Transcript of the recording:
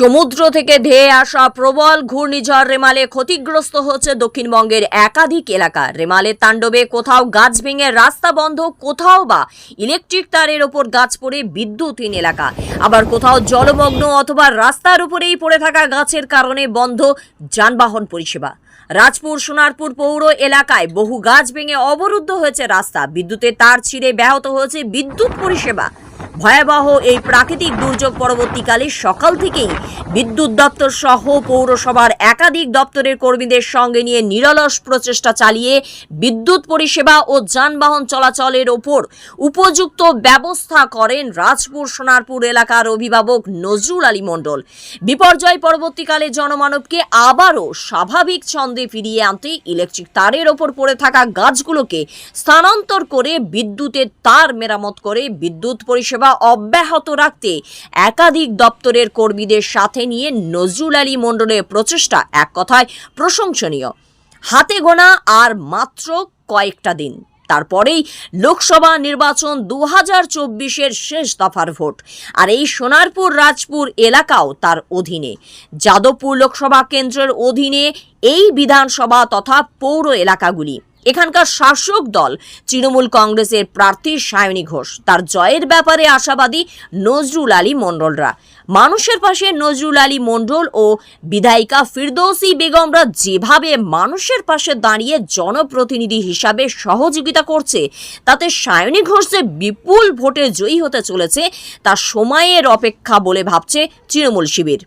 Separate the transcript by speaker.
Speaker 1: সমুদ্র থেকে ধেয়ে আসা প্রবল ঘূর্ণিঝড় রেমালে ক্ষতিগ্রস্ত হচ্ছে দক্ষিণবঙ্গের একাধিক এলাকা। রেমালের তাণ্ডবে কোথাও গাছ ভেঙে রাস্তা বন্ধ, কোথাও বা ইলেকট্রিক তারের ওপর গাছ পড়ে বিদ্যুৎহীন এলাকা। আবার কোথাও জলমগ্ন অথবা রাস্তার উপরেই পড়ে থাকা গাছের কারণে বন্ধ যানবাহন পরিষেবা। রাজপুর, সোনারপুর পৌর এলাকায় বহু গাছ ভেঙে অবরুদ্ধ হয়েছে রাস্তা। বিদ্যুতের তার ছিঁড়ে ব্যাহত হয়েছে বিদ্যুৎ পরিষেবা। ভয়াবহ এই প্রাকৃতিক দুর্যোগ পরবর্তীকালে সকাল থেকেই বিদ্যুৎ দপ্তর সহ পৌরসভার একাধিক দপ্তরের কর্মীদের সঙ্গে নিয়ে নিরলস প্রচেষ্টা চালিয়ে বিদ্যুৎ পরিষেবা ও যানবাহন চলাচলের ওপর উপযুক্ত ব্যবস্থা করেন রাজপুর সোনারপুর এলাকার অভিভাবক নজরুল আলী মণ্ডল। বিপর্যয় পরবর্তীকালে জনমানবকে আবারও স্বাভাবিক ছন্দে ফিরিয়ে আনতে ইলেকট্রিক তারের ওপর পড়ে থাকা গাছগুলোকে স্থানান্তর করে বিদ্যুতের তার মেরামত করে বিদ্যুৎ পরিষেবা অব্যাহত রাখতে একাধিক দপ্তরের কর্মীদের সাথে নিয়ে নজরুল আলী মণ্ডলের প্রচেষ্টা এক কথায় প্রশংসনীয়। হাতে গোনা আর মাত্র কয়েকটা দিন। তারপরেই লোকসভা নির্বাচন দু হাজার চব্বিশের শেষ দফার ভোট। আর এই সোনারপুর রাজপুর এলাকাও তার অধীনে। যাদবপুর লোকসভা কেন্দ্রের অধীনে এই বিধানসভা তথা পৌর এলাকাগুলি। এখানকার শাসক দল তৃণমূল কংগ্রেসের প্রার্থী সায়নী ঘোষ। তার জয়ের ব্যাপারে আশাবাদী নজরুল আলী মণ্ডলরা। মানুষের পাশে নজরুল আলী মণ্ডল ও বিধায়িকা ফিরদৌসি বেগমরা যেভাবে মানুষের পাশে দাঁড়িয়ে জনপ্রতিনিধি হিসাবে সহযোগিতা করছে, তাতে সায়নী ঘোষ যে বিপুল ভোটে জয়ী হতে চলেছে, তা সময়ের অপেক্ষা বলে ভাবছে তৃণমূল শিবির।